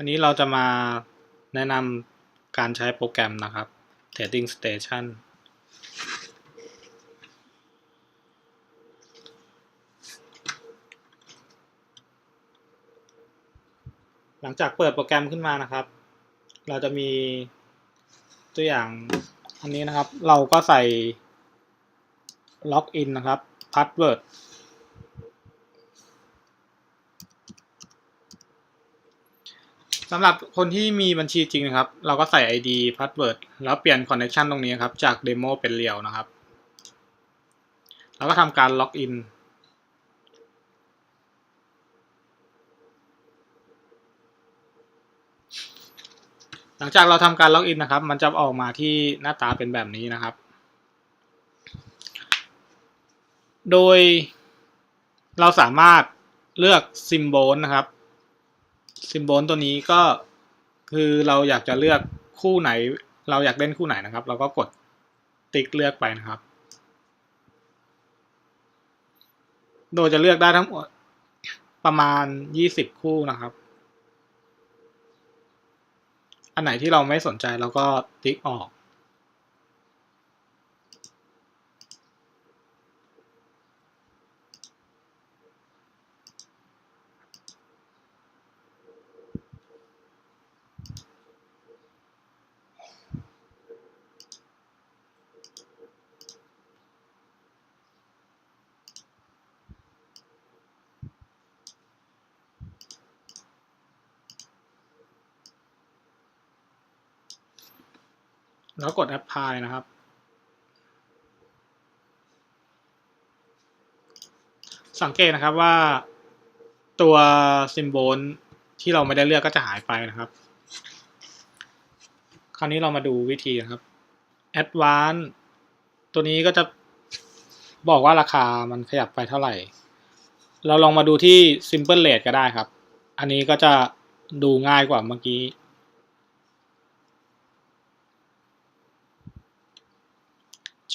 วันนี้เราจะมาแนะนำการใช้โปรแกรมนะครับ Trading Station หลังจากเปิดโปรแกรมขึ้นมานะครับ เราจะมีตัวอย่างอันนี้นะครับ เราก็ใส่ล็อกอินนะครับพาสเวิร์ด สำหรับคนที่มีบัญชีจริงนะครับ เราก็ใส่ ID Password แล้วเปลี่ยน Connection ตรงนี้ครับ จาก Demo เป็นเรียวนะครับ แล้วก็ทำการล็อกอินหลังจากเราทำการล็อกอินนะครับ มันจะออกมาที่หน้าตาเป็นแบบนี้นะครับ โดยเราสามารถเลือกซิมโบลนะครับ ซิมโบลตัวนี้ก็คือเราอยากจะเลือกคู่ไหน เราอยากเล่นคู่ไหนนะครับ เราก็กดติ๊กเลือกไปนะครับ โดยจะเลือกได้ทั้งหมดประมาณยี่สิบคู่นะครับ อันไหนที่เราไม่สนใจเราก็ติ๊กออก แล้วกด apply นะครับ สังเกตนะครับว่าตัวซิมโบลที่เราไม่ได้เลือกก็จะหายไปนะครับ คราวนี้เรามาดูวิธีนะครับ advance ตัวนี้ก็จะบอกว่าราคามันขยับไปเท่าไหร่ เราลองมาดูที่ simple rate ก็ได้ครับ อันนี้ก็จะดูง่ายกว่าเมื่อกี้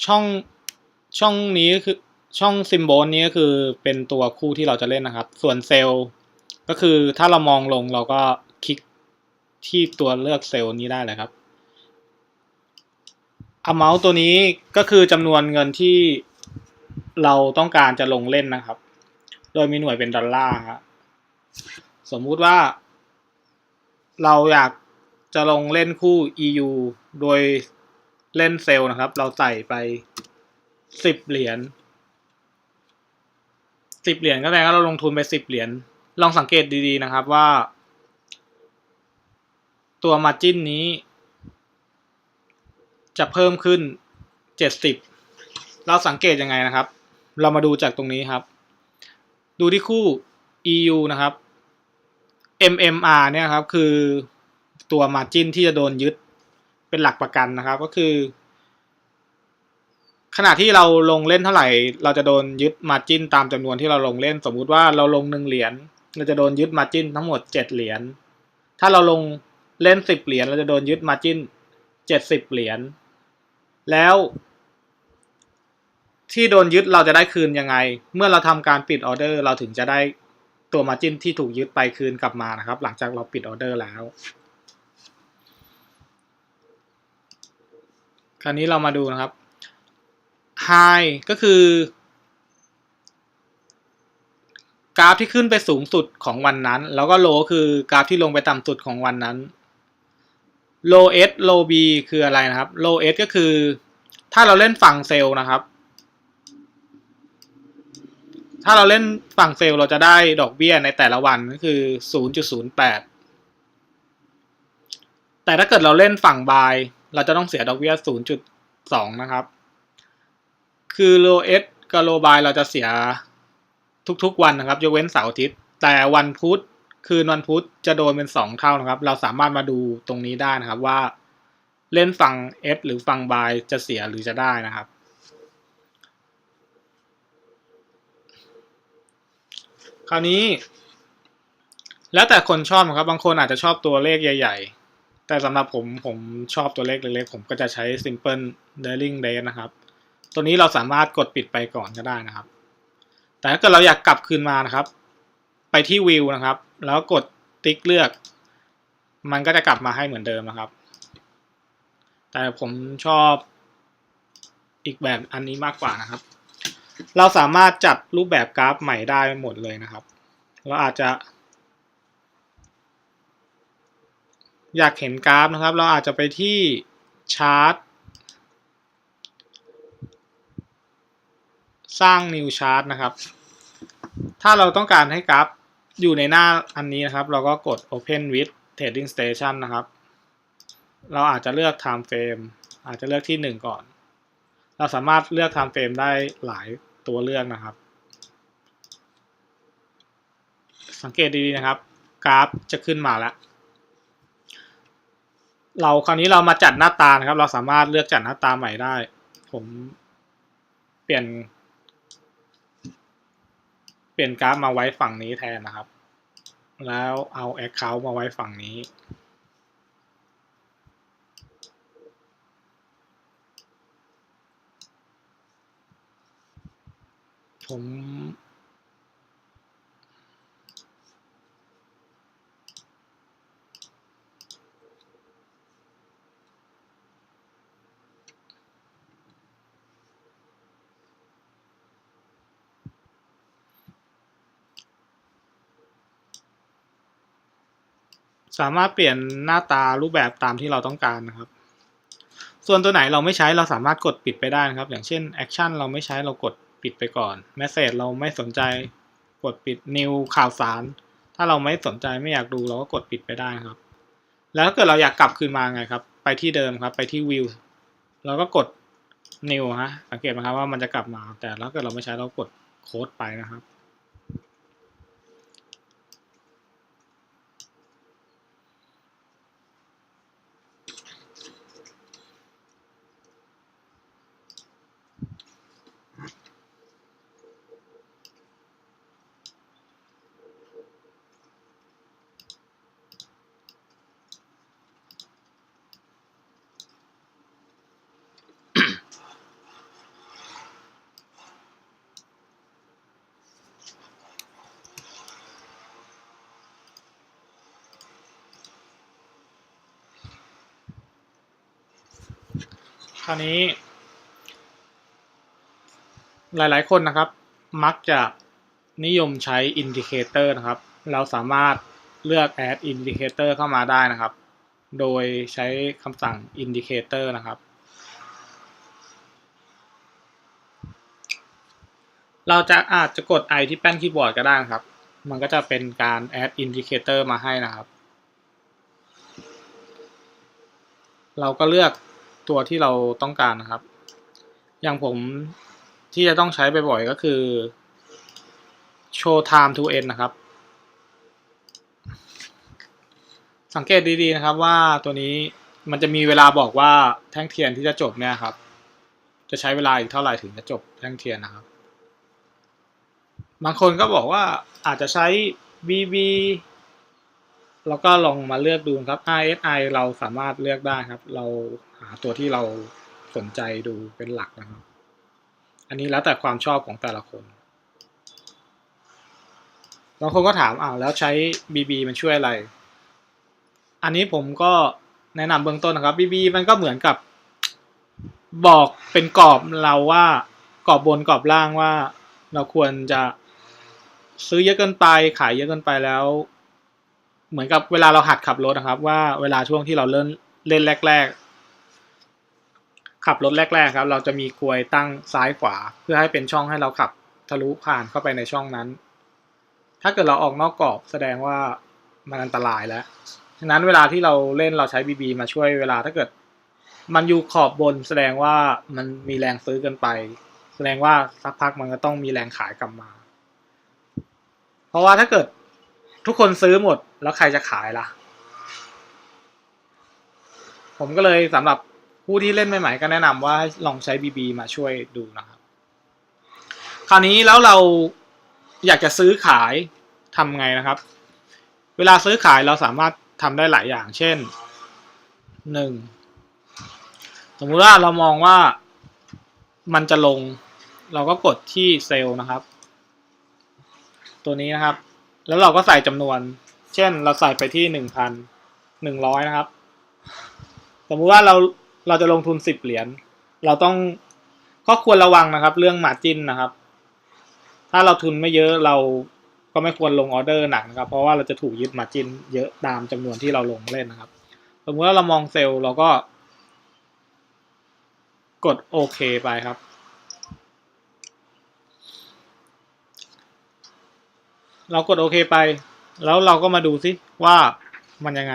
ช่องช่องนี้คือช่องซิมโบลนี้ก็คือเป็นตัวคู่ที่เราจะเล่นนะครับ ส่วนเซลล์ก็คือถ้าเรามองลงเราก็คลิกที่ตัวเลือกเซลล์นี้ได้เลยครับ amount ตัวนี้ก็คือจำนวนเงินที่เราต้องการจะลงเล่นนะครับ โดยมีหน่วยเป็นดอลลาร์ครับสมมุติว่า เราอยากจะลงเล่นคู่ EU โดย เล่นเซลล์นะครับ เราใส่ไปสิบเหรียญสิบเหรียญก็แปลว่าเราลงทุนไปสิบเหรียญลองสังเกตดีๆนะครับว่า ตัวมาจิ้นนี้ จะเพิ่มขึ้นเจ็ดสิบเราสังเกตยังไงนะครับ เรามาดูจากตรงนี้ครับ ดูที่คู่ EU นะครับ MMR เนี่ยครับคือตัวมาจิ้นที่จะโดนยึด เป็นหลักประกันนะครับ ก็คือ ขณะที่เราลงเล่นเท่าไหร่ เราจะโดนยึดมาจิ้นตามจำนวนที่เราลงเล่น สมมุติว่าเราลงหนึ่งเหรียญเราจะโดนยึดมาจิ้นทั้งหมดเจ็ดเหรียญถ้าเราลงเล่นสิบเหรียญเราจะโดนยึดมาจิ้นเจ็ดสิบเหรียญแล้ว ที่โดนยึดเราจะได้คืนยังไง เมื่อเราทำการปิดออเดอร์ เราถึงจะได้ตัวมาจิ้นที่ถูกยึดไปคืนกลับมานะครับ หลังจากเราปิดออเดอร์แล้ว คราวนี้เรามาดูนะครับ High ก็คือกราฟที่ขึ้นไปสูงสุดของวันนั้น แล้วก็ Low คือกราฟที่ลงไปต่ำสุดของวันนั้น Low S Low B คืออะไรนะครับ Low S ก็คือ ถ้าเราเล่นฝั่งเซลล์นะครับ ถ้าเราเล่นฝั่งเซลล์เราจะได้ดอกเบี้ยในแต่ละวันก็คือ 0.08 แต่ถ้าเกิดเราเล่นฝั่งบาย เราจะต้องเสียดอกเบี้ย 0.2 นะครับ คือโลเอสกับโลบายเราจะเสียทุกๆวันนะครับยกเว้นเสาร์อาทิตย์ แต่วันพุธคืนวันพุธจะโดนเป็น 2 เท่านะครับ เราสามารถมาดูตรงนี้ได้นะครับว่าเล่นฝั่ง S หรือฝั่งบายจะเสียหรือจะได้นะครับ คราวนี้ แล้วแต่คนชอบครับ บางคนอาจจะชอบตัวเลขใหญ่ ๆ แต่สำหรับผมผมชอบตัวเลขเล็กๆผมก็จะใช้ simple daring rate นะครับ ตัวนี้เราสามารถกดปิดไปก่อนก็ได้นะครับ แต่ถ้าเกิดเราอยากกลับคืนมานะครับ ไปที่วิวนะครับ แล้วกดติ๊กเลือก มันก็จะกลับมาให้เหมือนเดิมนะครับ แต่ผมชอบอีกแบบอันนี้มากกว่านะครับ เราสามารถจัดรูปแบบกราฟใหม่ได้หมดเลยนะครับ เราอาจจะ อยากเห็นกราฟนะครับ เราอาจจะไปที่ชาร์ตสร้าง new chart นะครับ ถ้าเราต้องการให้กราฟอยู่ในหน้าอันนี้นะครับ เราก็กด open with trading station นะครับ เราอาจจะเลือก time frame อาจจะเลือกที่ 1 ก่อน เราสามารถเลือก time frame ได้หลายตัวเลือกนะครับ สังเกตดีๆนะครับ กราฟจะขึ้นมาแล้ว เราคราวนี้เรามาจัดหน้าตานะครับ เราสามารถเลือกจัดหน้าตาใหม่ได้ ผมเปลี่ยน เปลี่ยนกราฟมาไว้ฝั่งนี้แทนนะครับ แล้วเอา Account มาไว้ฝั่งนี้ ผม สามารถเปลี่ยนหน้าตารูปแบบตามที่เราต้องการนะครับ ส่วนตัวไหนเราไม่ใช้เราสามารถกดปิดไปได้นะครับ อย่างเช่น Action เราไม่ใช้เรากดปิดไปก่อน Message เราไม่สนใจกดปิด New ข่าวสาร ถ้าเราไม่สนใจไม่อยากดูเราก็กดปิดไปได้ครับ แล้วถ้าเกิดเราอยากกลับคืนมาไงครับ ไปที่เดิมครับ ไปที่ View เราก็กด New ฮะสังเกตไหมครับว่ามันจะกลับมา แต่ถ้าเกิดเราไม่ใช้เรากดโค้ดไปนะครับ คราวนี้ หลายๆ คนนะครับ มักจะนิยมใช้อินดิเคเตอร์นะครับ เราสามารถเลือก add indicator เข้ามาได้นะครับ โดยใช้คำสั่ง indicator นะครับ เราจะอาจจะกด i ที่แป้นคีย์บอร์ดก็ได้นะครับ มันก็จะเป็นการ add indicator มาให้นะครับ เราก็เลือก ตัวที่เราต้องการนะครับ อย่างผมที่จะต้องใช้บ่อยๆก็คือ show time to end นะครับ สังเกตดีๆนะครับว่าตัวนี้มันจะมีเวลาบอกว่าแท่งเทียนที่จะจบเนี่ยครับ จะใช้เวลาอีกเท่าไหร่ถึงจะจบแท่งเทียนนะครับ บางคนก็บอกว่าอาจจะใช้ VB แล้วก็ลองมาเลือกดูครับ RSI เราสามารถเลือกได้ครับ เรา หาตัวที่เราสนใจดูเป็นหลักนะครับ อันนี้แล้วแต่ความชอบของแต่ละคนบางคนก็ถามอ้าวแล้วใช้ BB มันช่วยอะไร อันนี้ผมก็แนะนำเบื้องต้นนะครับ BB มันก็เหมือนกับบอกเป็นกรอบเราว่ากรอบบนกรอบล่างว่า เราควรจะซื้อเยอะเกินไปขายเยอะเกินไปแล้ว เหมือนกับเวลาเราหัดขับรถนะครับ ว่าเวลาช่วงที่เราเล่นเล่นแรก ๆ ขับรถแรกๆครับ เราจะมีกลวยตั้งซ้ายขวา เพื่อให้เป็นช่องให้เราขับทะลุผ่านเข้าไปในช่องนั้น ถ้าเกิดเราออกนอกกรอบแสดงว่ามันอันตรายแล้วฉะนั้นเวลาที่เราเล่นเราใช้ BB มาช่วยเวลาถ้าเกิด มันอยู่ขอบบนแสดงว่ามันมีแรงซื้อเกินไป แสดงว่าสักพักมันก็ต้องมีแรงขายกลับมา เพราะว่าถ้าเกิดทุกคนซื้อหมดแล้วใครจะขายล่ะ ผมก็เลยสำหรับ ผู้ที่เล่นใหม่ๆก็แนะนำว่าลองใช้ BB มาช่วยดูนะครับ คราวนี้แล้วเราอยากจะซื้อขายทำไงนะครับ เวลาซื้อขายเราสามารถทำได้หลายอย่าง เช่นหนึ่งสมมุติว่าเรามองว่ามันจะลง เราก็กดที่เซลล์นะครับ ตัวนี้นะครับ แล้วเราก็ใส่จำนวน เช่นเราใส่ไปที่หนึ่งพันหนึ่งร้อยนะครับ สมมุติว่าเรา เราจะลงทุนสิบเหรียญเราต้องก็ควรระวังนะครับ เรื่องมาจินนะครับ ถ้าเราทุนไม่เยอะเราก็ไม่ควรลงออเดอร์หนักนะครับ เพราะว่าเราจะถูกยึดมาจินเยอะตามจำนวนที่เราลงเล่นนะครับ สมมติว่าเรามองเซลล์เราก็ กดโอเคไปครับ เรากดโอเคไป แล้วเราก็มาดูซิว่ามันยังไง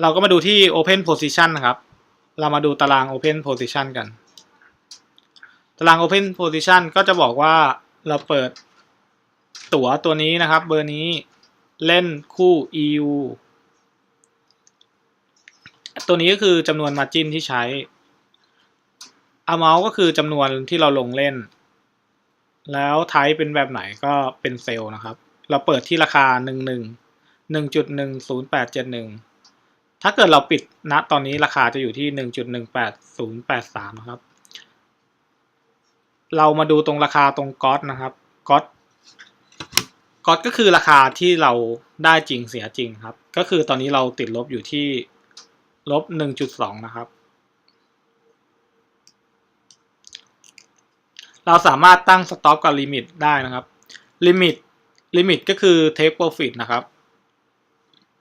เราก็มาดูที่ Open Position นะครับ เรามาดูตาราง Open Position กัน ตาราง Open Position ก็จะบอกว่าเราเปิดตั๋วตัวนี้นะครับ เบอร์นี้เล่นคู่ EU ตัวนี้ก็คือจำนวน Margin ที่ใช้ Amount ก็คือจำนวนที่เราลงเล่น แล้วไทป์เป็นแบบไหนก็เป็นเซลล์นะครับ เราเปิดที่ราคา 1 1 1.10871 ถ้าเกิดเราปิดณตอนนี้ราคาจะอยู่ที่ 1.18083 นะครับ เรามาดูตรงราคาตรงก๊อตนะครับก๊อตก๊อตก็คือราคาที่เราได้จริงเสียจริงครับ ก็คือตอนนี้เราติดลบอยู่ที่ลบ 1.2 นะครับ เราสามารถตั้งสต็อปกับลิมิตได้นะครับลิมิตลิมิตก็คือ take profit นะครับ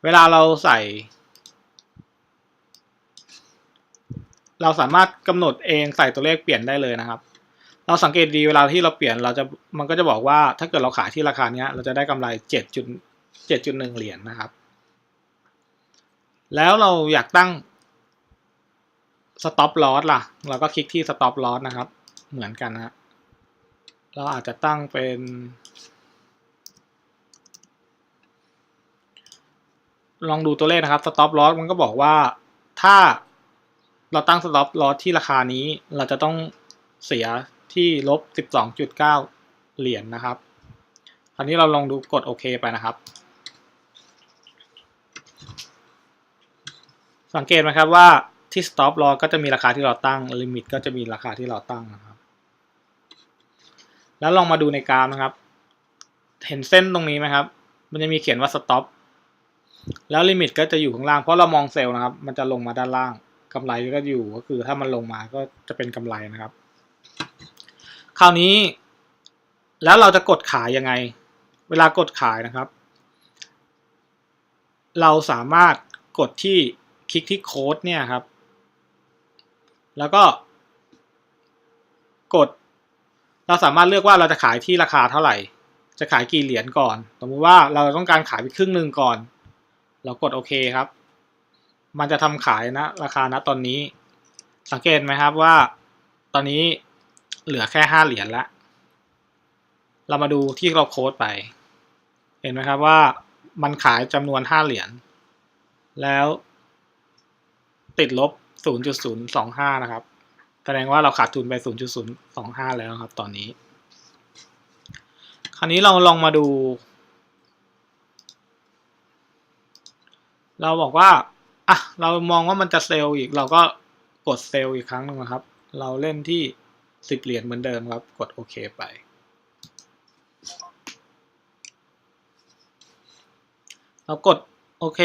เวลาเราใส่ เราสามารถกำหนดเองใส่ตัวเลขเปลี่ยนได้เลยนะครับ เราสังเกตดีเวลาที่เราเปลี่ยนเราจะมันก็จะบอกว่าถ้าเกิดเราขายที่ราคาเนี้ย เราจะได้กำไรเจ็ดจุดเจ็ดจุดหนึ่งเหรียญนะครับ แล้วเราอยากตั้ง stop loss ล่ะ เราก็คลิกที่ stop loss นะครับ เหมือนกันนะฮะเราอาจจะตั้งเป็นลองดูตัวเลขนะครับ stop loss มันก็บอกว่าถ้า เราตั้ง stop loss ที่ราคานี้ เราจะต้องเสียที่ลบ 12.9 เหรียญนนะครับ คราวนี้เราลองดูกดโอเคไปนะครับ สังเกตไหมครับว่าที่ stop loss ก็จะมีราคาที่เราตั้ง limit ก็จะมีราคาที่เราตั้งนะครับ แล้วลองมาดูในกราฟนะครับ เห็นเส้นตรงนี้ไหมครับ มันจะมีเขียนว่า stop แล้วลิมิตก็จะอยู่ข้างล่าง เพราะเรามองเซลล์นะครับ มันจะลงมาด้านล่าง กำไรก็อยู่ก็คือถ้ามันลงมาก็จะเป็นกำไรนะครับ คราวนี้ แล้วเราจะกดขายยังไง เวลากดขายนะครับ เราสามารถกดที่คลิกที่โค้ดเนี่ยครับ แล้วก็ กด เราสามารถเลือกว่าเราจะขายที่ราคาเท่าไหร่ จะขายกี่เหรียญก่อน สมมติว่าเราต้องการขายไปครึ่งหนึ่งก่อน เรากดโอเคครับ มันจะทำขายนะ ราคานะตอนนี้ สังเกตไหมครับว่า ตอนนี้เหลือแค่ห้าเหรียญละ เรามาดูที่เราโค้ดไป เห็นไหมครับว่ามันขายจำนวนห้าเหรียญ แล้วติดลบ 0.025 นะครับ แสดงว่าเราขาดทุนไป 0.025 แล้วครับ ตอนนี้ คราวนี้เราลองมาดู เราบอกว่า อะเรามองว่ามันจะเซลล์อีกเราก็กดเซลล์อีกครั้งหนึ่งนะครับ เราเล่นที่10เหรียญเหมือนเดิมครับ กดโอเคไป เรากดโอเค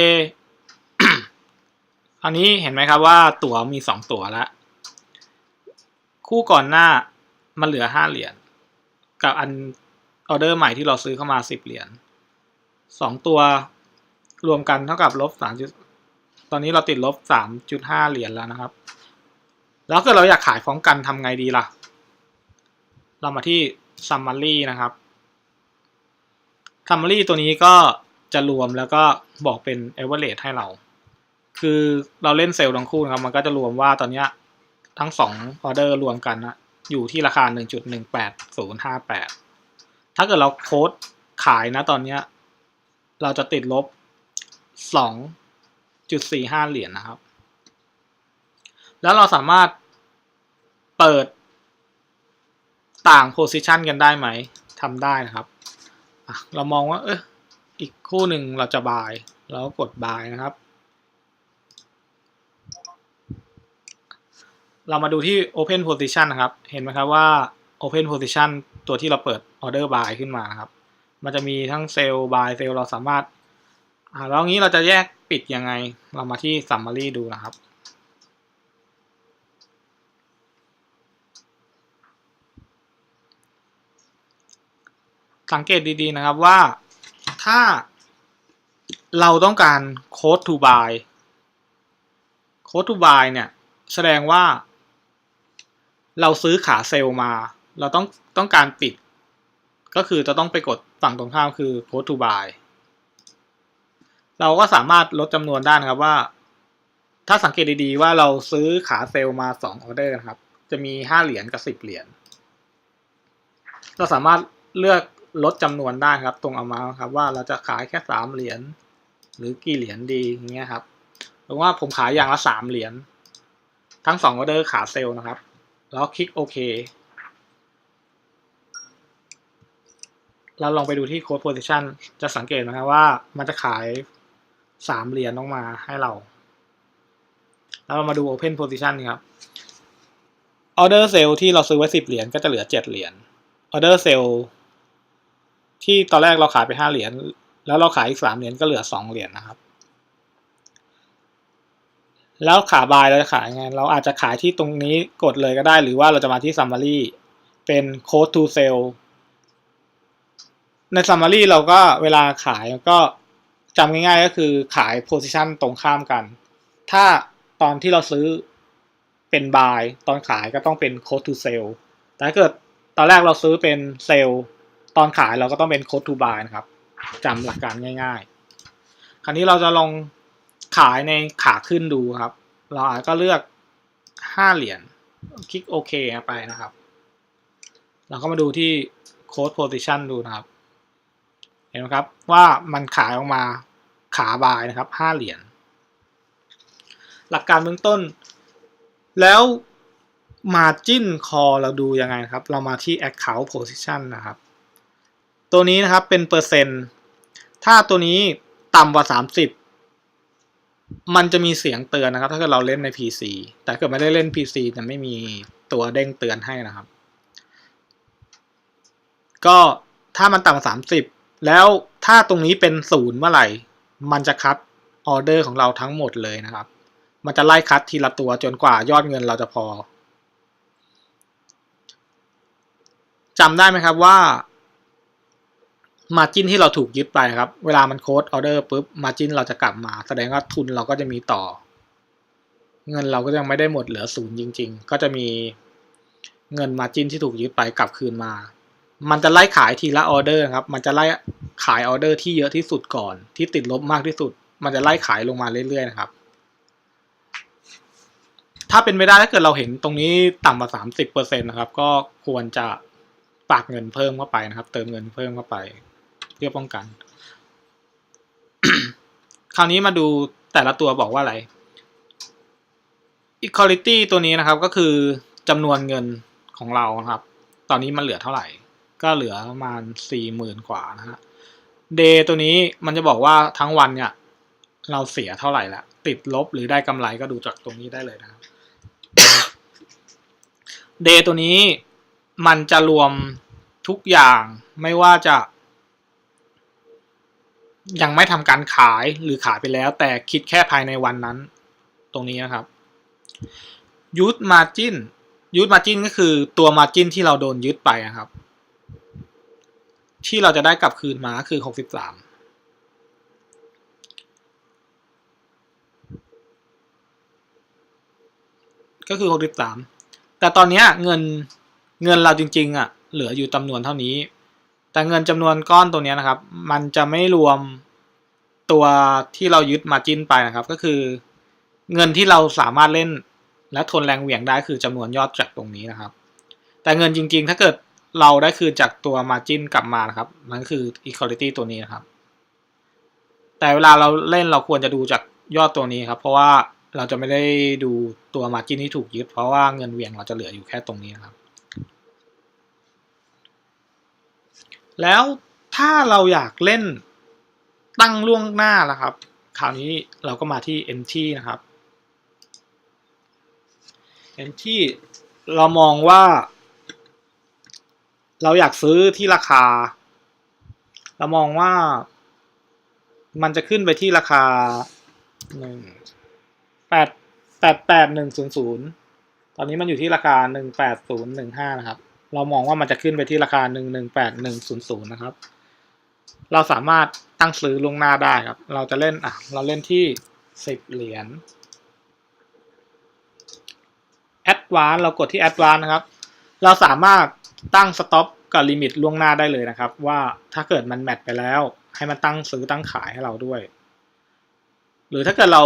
คราวนี้เห็นไหมครับว่าตั๋วมีสองตั๋วแล้วคู่ก่อนหน้ามันเหลือห้าเหรียญกับอันออเดอร์ใหม่ที่เราซื้อเข้ามาสิบเหรียญสองตัวรวมกันเท่ากับลบสามจุด ตอนนี้เราติดลบสามจุดห้าเหรียญแล้วนะครับ แล้วเกิดเราอยากขายพร้อมกันทำไงดีล่ะ เรามาที่ summary นะครับ summary ตัวนี้ก็จะรวมแล้วก็บอกเป็น average ให้เรา คือเราเล่นเซลล์ทั้งคู่นะครับ มันก็จะรวมว่าตอนนี้ทั้งสองออเดอร์รวมกันนะอยู่ที่ราคา 1.18058 ถ้าเกิดเราโค้ดขายนะตอนนี้ เราจะติดลบ 2.45เหรียญนนะครับ แล้วเราสามารถเปิดต่างโพซิชันกันได้ไหมทำได้นะครับ เรามองว่า เอออีกคู่หนึ่งเราจะบาย เราก็กดบายนะครับ เรามาดูที่ Open Position นะครับ เห็นไหมครับว่า Open Position ตัวที่เราเปิด Order Buy ขึ้นมานะครับ มันจะมีทั้งเซลล์ Buy เซลล์เราสามารถอ่าแล้วงี้เราจะแยก ปิดยังไง เรามาที่ summary ดูนะครับ สังเกตดีๆนะครับว่าถ้าเราต้องการ code to buy code to buy เนี่ย แสดงว่า เราซื้อขาเซลล์มา เราต้องต้องการปิด ก็คือจะต้องไปกดฝั่งตรงข้ามคือ code to buy เราก็สามารถลดจำนวนได้นะครับว่า ถ้าสังเกตดีๆว่าเราซื้อขาเซลล์มาสองออเดอร์นะครับ จะมีห้าเหรียญกับสิบเหรียญเราสามารถเลือกลดจำนวนได้ครับ ตรงเอามาครับ ว่าเราจะขายแค่สามเหรียญหรือกี่เหรียญดีอย่างเงี้ยครับเพราะว่าผมขายอย่างละสามเหรียญทั้งสองออเดอร์ขาเซลล์นะครับ แล้วคลิกโอเคเราลองไปดูที่ code position จะสังเกตนะครับว่ามันจะขาย สามเหรียญออกมาให้เรา แล้วเรามาดู open position นี่ครับ order sale ที่เราซื้อไว้สิบเหรียญก็จะเหลือเจ็ดเหรียญ order sale ที่ตอนแรกเราขายไปห้าเหรียญแล้วเราขายอีกสามเหรียญก็เหลือสองเหรียญนะครับ แล้วขาบายเราจะขายไง เราอาจจะขายที่ตรงนี้กดเลยก็ได้ หรือว่าเราจะมาที่ summary เป็น code to sell ใน summary เราก็เวลาขายก็ จำง่ายๆก็คือขาย position ตรงข้ามกัน ถ้าตอนที่เราซื้อเป็น buy ตอนขายก็ต้องเป็น code to sell แต่ถ้าเกิดตอนแรกเราซื้อเป็น sell ตอนขายเราก็ต้องเป็น code to buy นะครับจำหลักการง่าย ๆ คราวนี้เราจะลองขายในขาขึ้นดูครับ เราอาจก็เลือก 5 เหรียญคลิกโอเคไปนะครับ เราก็มาดูที่ code position ดูนะครับ เห็นไหมครับว่ามันขายออกมาขาบายนะครับ5เหรียญหลักการเบื้องต้น แล้ว margin call เราดูยังไงครับ เรามาที่ account position นะครับ ตัวนี้นะครับเป็นเปอร์เซ็นต์ ถ้าตัวนี้ต่ำกว่า 30 มันจะมีเสียงเตือนนะครับ ถ้าเกิดเราเล่นใน PC แต่เกิดไม่ได้เล่น PC จะไม่มีตัวเด้งเตือนให้นะครับ ก็ถ้ามันต่ำกว่า 30 แล้วถ้าตรงนี้เป็นศูนย์เมื่อไหร่ มันจะคัดออเดอร์ของเราทั้งหมดเลยนะครับ มันจะไล่คัดทีละตัวจนกว่ายอดเงินเราจะพอจำได้ไหมครับว่ามาจินที่เราถูกยึดไปครับ เวลามันโค้ดออเดอร์ปุ๊บมาจินเราจะกลับมา แสดงว่าทุนเราก็จะมีต่อ เงินเราก็ยังไม่ได้หมดเหลือศูนย์จริง ๆ ก็จะมีเงินมาจินที่ถูกยึดไปกลับคืนมา มันจะไล่ขายทีละออเดอร์ครับ มันจะไล่ขายออเดอร์ที่เยอะที่สุดก่อน ที่ติดลบมากที่สุด มันจะไล่ขายลงมาเรื่อยๆนะครับ ถ้าเป็นไปได้ถ้าเกิดเราเห็นตรงนี้ต่ำกว่าสามสิบเปอร์เซ็นต์นะครับ ก็ควรจะฝากเงินเพิ่มเข้าไปนะครับ เติมเงินเพิ่มเข้าไป เพื่อป้องกัน คราวนี้มาดูแต่ละตัวบอกว่าอะไร equality ตัวนี้นะครับก็คือจำนวนเงินของเราครับ ตอนนี้มันเหลือเท่าไหร่ ก็เหลือประมาณสี่หมื่นกว่านะฮะ day ตัวนี้มันจะบอกว่าทั้งวันเนี่ย เราเสียเท่าไหร่ละติดลบหรือได้กำไรก็ดูจากตรงนี้ได้เลยนะครับ day ตัวนี้มันจะรวมทุกอย่างไม่ว่าจะ ยังไม่ทำการขายหรือขายไปแล้ว แต่คิดแค่ภายในวันนั้น ตรงนี้นะครับยูทมาจินยูทมาจินก็คือตัวมาจินที่เราโดนยึดไปนะครับ ที่เราจะได้กลับคืนมาคือหกสิบสามก็คือหกสิบสามแต่ตอนนี้เงินเงินเราจริงๆอะเหลืออยู่จำนวนเท่านี้ แต่เงินจำนวนก้อนตัวนี้นะครับ มันจะไม่รวมตัวที่เรายึดมาจิ้นไปนะครับ ก็คือ เงินที่เราสามารถเล่นและทนแรงเหวี่ยงได้คือจำนวนยอดจากตรงนี้นะครับ แต่เงินจริงๆ ถ้าเกิด เราได้คืนจากตัวมาจิ้นกลับมานะครับ มันคือ equality ตัวนี้นะครับ แต่เวลาเราเล่นเราควรจะดูจากยอดตัวนี้ครับ เพราะว่าเราจะไม่ได้ดูตัวมาจิ้นที่ถูกยึด เพราะว่าเงินเวียงเราจะเหลืออยู่แค่ตรงนี้นะครับ แล้วถ้าเราอยากเล่นตั้งล่วงหน้าละครับคราวนี้เราก็มาที่ empty นะครับ empty เรามองว่า เราอยากซื้อที่ราคา เรามองว่ามันจะขึ้นไปที่ราคาหนึ่งแปดแปดแปดหนึ่งศูนย์ศูนย์ตอนนี้มันอยู่ที่ราคาหนึ่งแปดศูนย์หนึ่งห้านะครับ เรามองว่ามันจะขึ้นไปที่ราคาหนึ่งหนึ่งแปดหนึ่งศูนย์ศูนย์นะครับ เราสามารถตั้งซื้อลงหน้าได้ครับ เราจะเล่นอะ เราเล่นที่สิบเหรียญ Advance เรากดที่ Advance นะครับ เราสามารถ ตั้ง Stop กับลิมิตล่วงหน้าได้เลยนะครับ ว่าถ้าเกิดมันแมทไปแล้ว ให้มันตั้งซื้อตั้งขายให้เราด้วย หรือถ้าเกิดเรา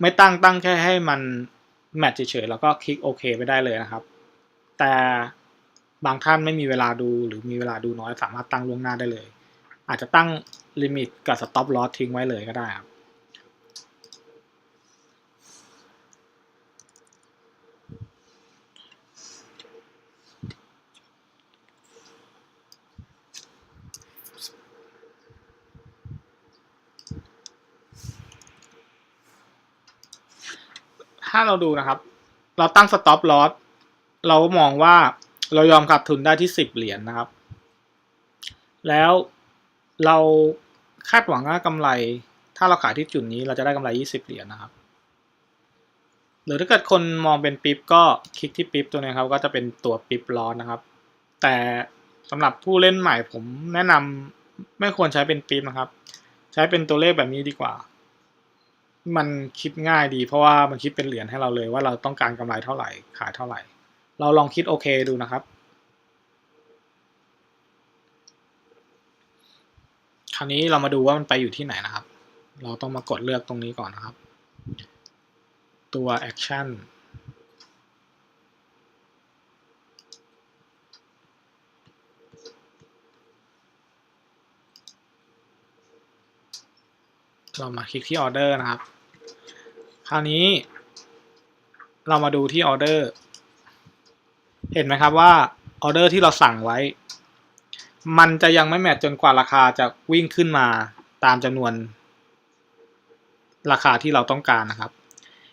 ไม่ตั้งตั้งแค่ให้มันแมทเฉยๆแล้วก็คลิกโอเคไปได้เลยนะครับ แต่บางท่านไม่มีเวลาดูหรือมีเวลาดูน้อยสามารถตั้งล่วงหน้าได้เลย อาจจะตั้งลิมิตกับ Stop Loss ทิ้งไว้เลยก็ได้ครับ เราดูนะครับ เราตั้ง stop loss เรามองว่าเรายอมขาดทุนได้ที่สิบเหรียญนนะครับ แล้วเราคาดหวังว่ากำไร ถ้าเราขายที่จุดนี้เราจะได้กำไรยี่สิบเหรียญนะครับ หรือถ้าเกิดคนมองเป็นปิ๊บก็คลิกที่ปิ๊บตัวนี้ครับก็จะเป็นตัวปิ๊บลอสนะครับ แต่สำหรับผู้เล่นใหม่ผมแนะนำไม่ควรใช้เป็นปิ๊บนะครับ ใช้เป็นตัวเลขแบบนี้ดีกว่า มันคิดง่ายดี เพราะว่ามันคิดเป็นเหรียญให้เราเลยว่าเราต้องการกำไรเท่าไหร่ขายเท่าไหร่ เราลองคิดโอเคดูนะครับ คราวนี้เรามาดูว่ามันไปอยู่ที่ไหนนะครับ เราต้องมากดเลือกตรงนี้ก่อนนะครับ ตัว action เรามาคลิกที่ออเดอร์นะครับ คราวนี้ เรามาดูที่ออเดอร์เห็นไหมครับว่าออเดอร์ที่เราสั่งไว้ มันจะยังไม่แมทจนกว่าราคาจะวิ่งขึ้นมาตามจำนวน ราคาที่เราต้องการนะครับ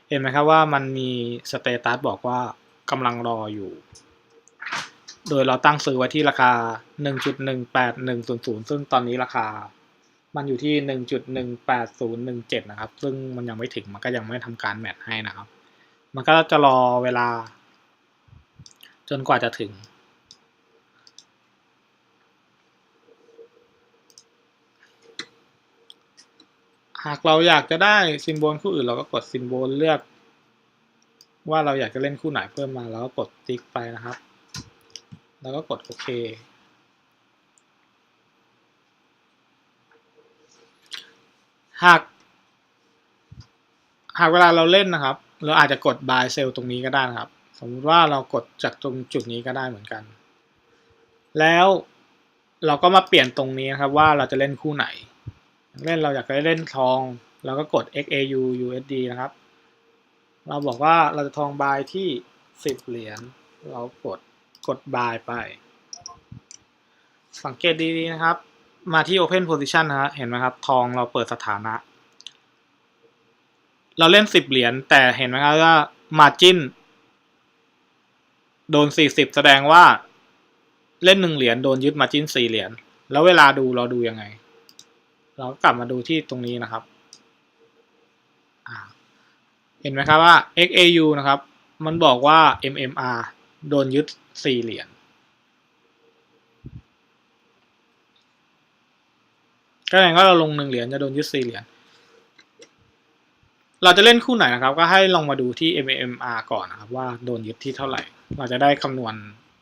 เห็นไหมครับว่ามันมีสเตตัสบอกว่ากำลังรออยู่ โดยเราตั้งซื้อไว้ที่ราคา 1.18100 ซึ่งตอนนี้ราคา มันอยู่ที่ 1.18017 นะครับ ซึ่งมันยังไม่ถึง มันก็ยังไม่ทำการแมทให้นะครับ มันก็จะรอเวลา จนกว่าจะถึง หากเราอยากจะได้ซิมโบลคู่อื่น เราก็กดซิมโบลเลือก ว่าเราอยากจะเล่นคู่ไหนเพิ่มมาแล้วก็กดติ๊กไปนะครับ แล้วก็กดโอเค หาก หากเวลาเราเล่นนะครับ เราอาจจะกด buy sell ตรงนี้ก็ได้นะครับ สมมติว่าเรากดจากตรงจุดนี้ก็ได้เหมือนกัน แล้วเราก็มาเปลี่ยนตรงนี้นะครับว่าเราจะเล่นคู่ไหน เล่นเราอยากจะเล่นทอง เราก็กด XAU USD นะครับ เราบอกว่าเราจะทอง buy ที่ 10 เหรียญ เรากดกด buy ไป สังเกตดีๆนะครับ มาที่ Open Position นะฮะเห็นไหมครับ ทองเราเปิดสถานะ เราเล่น 10 เหรียญแต่เห็นไหมครับว่า Margin โดน 40 แสดงว่าเล่น 1 เหรียญโดนยึด Margin 4 เหรียญแล้วเวลาดูเราดูยังไง เรากลับมาดูที่ตรงนี้นะครับเห็นไหมครับว่า XAU นะครับ มันบอกว่า MMR โดนยึด 4 เหรียญ ก็แสดงว่าเราลง1เหรียญจะโดนยึด4เหรียญ เราจะเล่นคู่ไหนนะครับ ก็ให้ลองมาดูที่ MMR ก่อนนะครับ ว่าโดนยึดที่เท่าไหร่ เราจะได้คำนวณ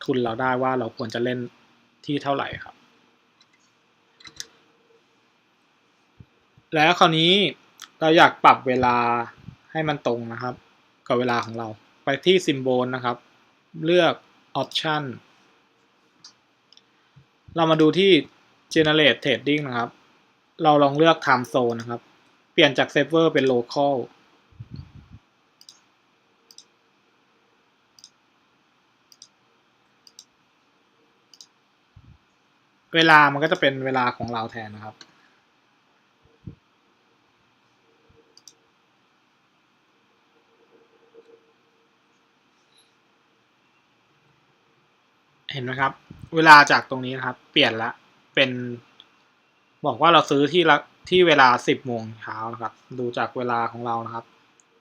ทุนเราได้ว่าเราควรจะเล่นที่เท่าไหร่ครับ แล้วคราวนี้เราอยากปรับเวลาให้มันตรงนะครับ กับเวลาของเรา ไปที่ Symbol นะครับ เลือก Option เรามาดูที่ Generate Trading นะครับ เราลองเลือก Time Zone นะครับ เปลี่ยนจาก Server เป็น Local เวลามันก็จะเป็นเวลาของเราแทนนะครับ เห็นไหมครับ เวลาจากตรงนี้นะครับ เปลี่ยนละ เป็น บอกว่าเราซื้อที่ละที่เวลาสิบโมงเช้านะครับ ดูจากเวลาของเรานะครับ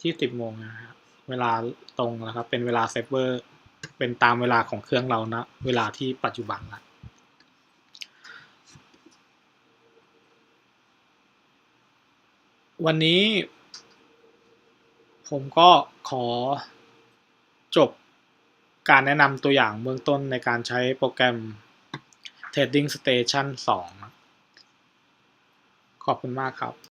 ที่สิบโมงนะครับเวลาตรงนะครับ เป็นเวลาเซฟเวอร์ เป็นตามเวลาของเครื่องเรานะเวลาที่ปัจจุบันนะวันนี้ ผมก็ขอจบการแนะนำตัวอย่างเบื้องต้นในการใช้โปรแกรม Trading Station 2 ขอบคุณมากครับ